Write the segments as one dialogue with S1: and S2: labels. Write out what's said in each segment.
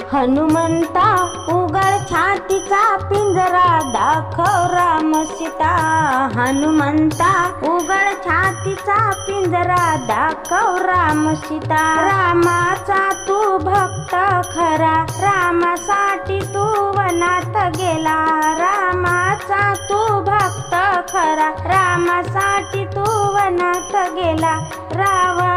S1: हनुमंता उघड छातीचा पिंजरा दाखव राम सीता. हनुमंता उघड छातीचा पिंजरा दाखव राम सीता. रामाचा तू भक्त खरा रामासाठी तू वनात गेला. रामाचा तू भक्त खरा रामासाठी तू वनात गेला. रावण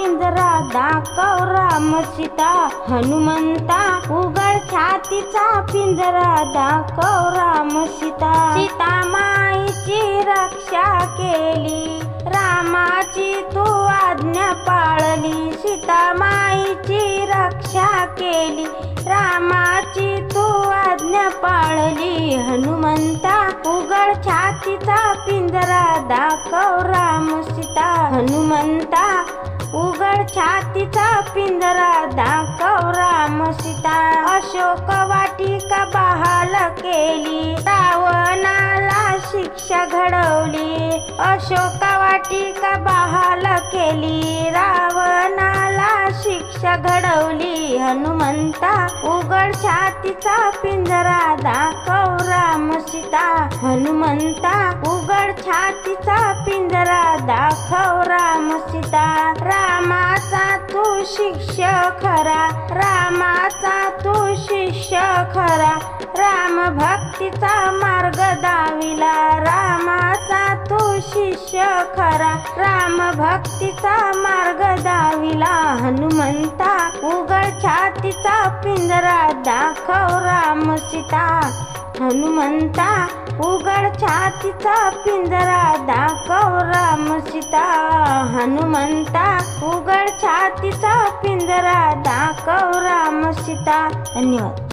S1: गोविंद राधा दाखव राम सीता हनुमंता उघड छातीचा पिंजरा दाखव राम सीता सीता माईची रक्षा केली रामाची तू आज्ञा पाळली. सीता माईची रक्षा केली रामाची तू आज्ञा पाळली. हनुमंता उघड छातीचा पिंजरा दाखव राम सीता हनुमंता छातीचा पिंजरा दाखव राम सीता अशोक वाटिका बहाल केली. रावणाला शिक्षा घडवली. अशोक वाटिका बहाल केली. रावणाला शिक्षा घडवली. हनुमंता उघड छातीचा पिंजरा दाखव राम सीता हनुमंता उघड छातीचा पिंजरा शिष्य खरा रामाचा तू शिष्य खरा. राम भक्तीचा मार्ग दाविला रामाचा तू शिष्य खरा. राम भक्तीचा मार्ग दाविला हनुमंता उघड छातीचा पिंजरा दाखव राम सीता. हनुमंता उघड छातीचा पिंजरा दाखव राम सीता. हनुमंता उघड छातीचा पिंजरा दाखव राम सीता धन्यवाद